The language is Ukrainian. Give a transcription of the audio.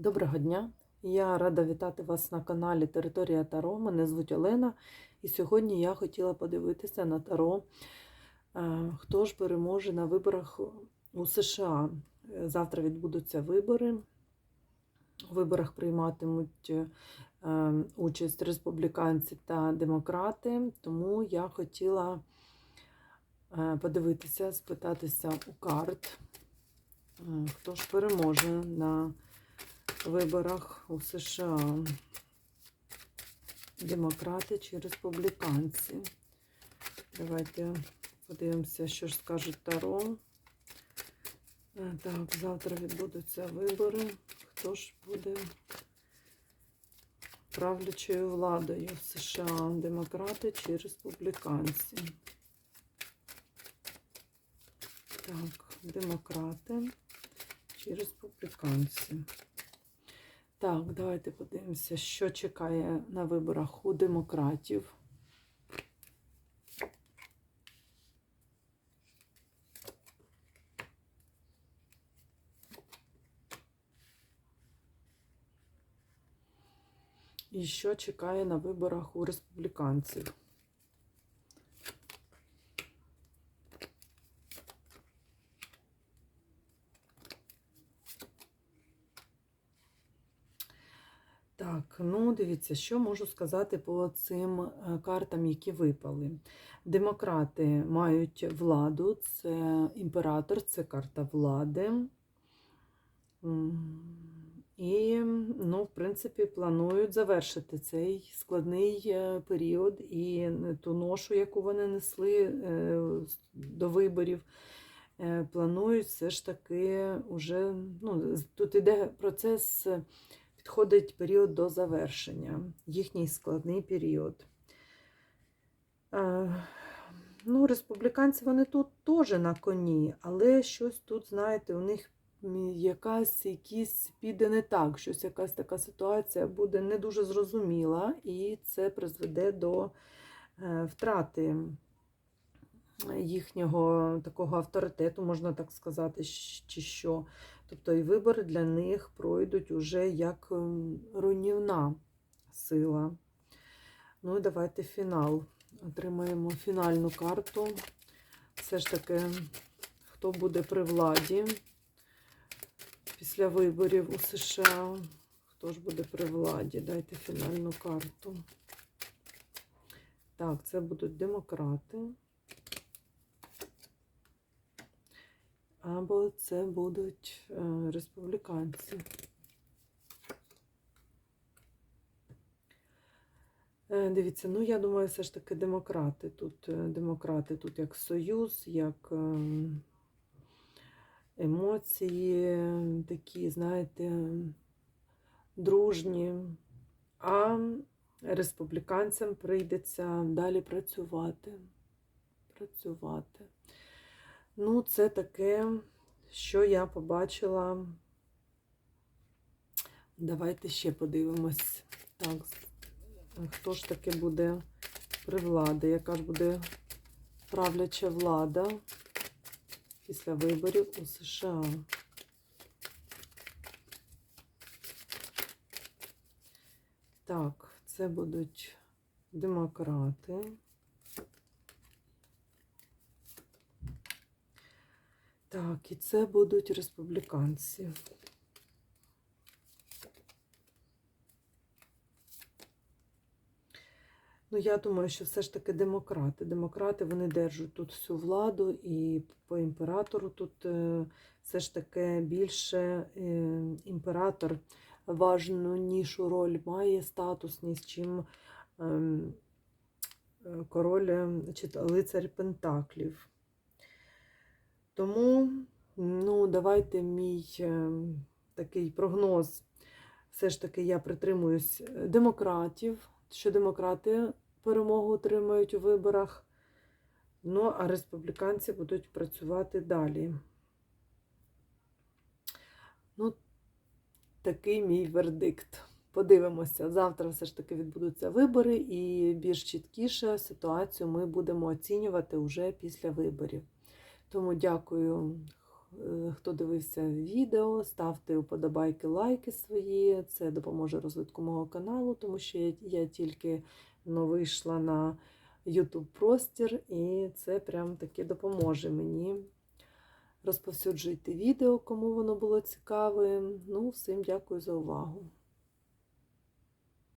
Доброго дня! Я рада вітати вас на каналі Територія Таро. Мене звуть Олена, і сьогодні я хотіла подивитися на Таро, е, хто ж переможе на виборах у США. Е, Завтра відбудуться вибори. У виборах прийматимуть е, участь республіканці та демократи, тому я хотіла подивитися, спитатися у карт, хто ж переможе на виборах у США. Демократи чи республіканці. Давайте подивимося, що ж скажуть Таро. Е, Так, завтра відбудуться вибори. Хто ж буде правлячою владою в США? Демократи чи республіканці? Так, демократи чи республіканці? Так, давайте подивимося, що чекає на виборах у демократів. І що чекає на виборах у республіканців? Так, ну дивіться, що можу сказати по цим е, картам, які випали. Демократи мають владу, це імператор, це карта влади. І, ну, в принципі, планують завершити цей складний е, період і ту ношу, яку вони несли е, до виборів. Планують все ж таки уже, ну, тут іде процес, підходить період до завершення, їхній складний період. Е, Ну, республіканці вони тут теж на коні, але щось тут, знаєте, у них якась якісь піде не так, щось якась така ситуація буде не дуже зрозуміла, і це призведе до е, втрати їхнього такого авторитету, можна так сказати, чи що. Тобто і вибори для них пройдуть уже як ем, руйнівна сила. Ну і давайте фінал. Отримаємо фінальну карту. Все ж таки, хто буде при владі після виборів у США? Хто ж буде при владі? Дайте фінальну карту. Так, це будуть демократи. Або це будуть е, республіканці. Е, Дивіться, ну я думаю, все ж таки демократи тут. е, Демократи тут як союз, як ем, емоції такі, знаєте, дружні. А республіканцям прийдеться далі працювати. Працювати. Ну, це таке, що я побачила. Давайте ще подивимось. Так, хто ж таки буде при владі? Яка ж буде правляча влада після виборів у США? Так, це будуть демократи. Так, і це будуть республіканці. Ну, я думаю, що все ж таки демократи. Демократи вони держать тут всю владу, і по імператору тут е, все ж таки більше е, імператор важну нішу роль має статусність, чим ем, е, король чи лицар Пентаклів. Тому, ну, давайте мій е, такий прогноз. Все ж таки я притримуюсь е, демократів, що демократи перемогу отримають у виборах. Ну, а республіканці будуть працювати далі. Ну, такий мій вердикт. Подивимося. Завтра все ж таки відбудуться вибори, і більш чіткіше ситуацію ми будемо оцінювати вже після виборів. Тому дякую е, хто дивився відео, ставте вподобайки, лайки свої. Це допоможе розвитку мого каналу, тому що я, тільки ну, вийшла на YouTube простір, і це прям таки допоможе мені. Розповсюджуйте відео, кому воно було цікаве. Ну, всім дякую за увагу.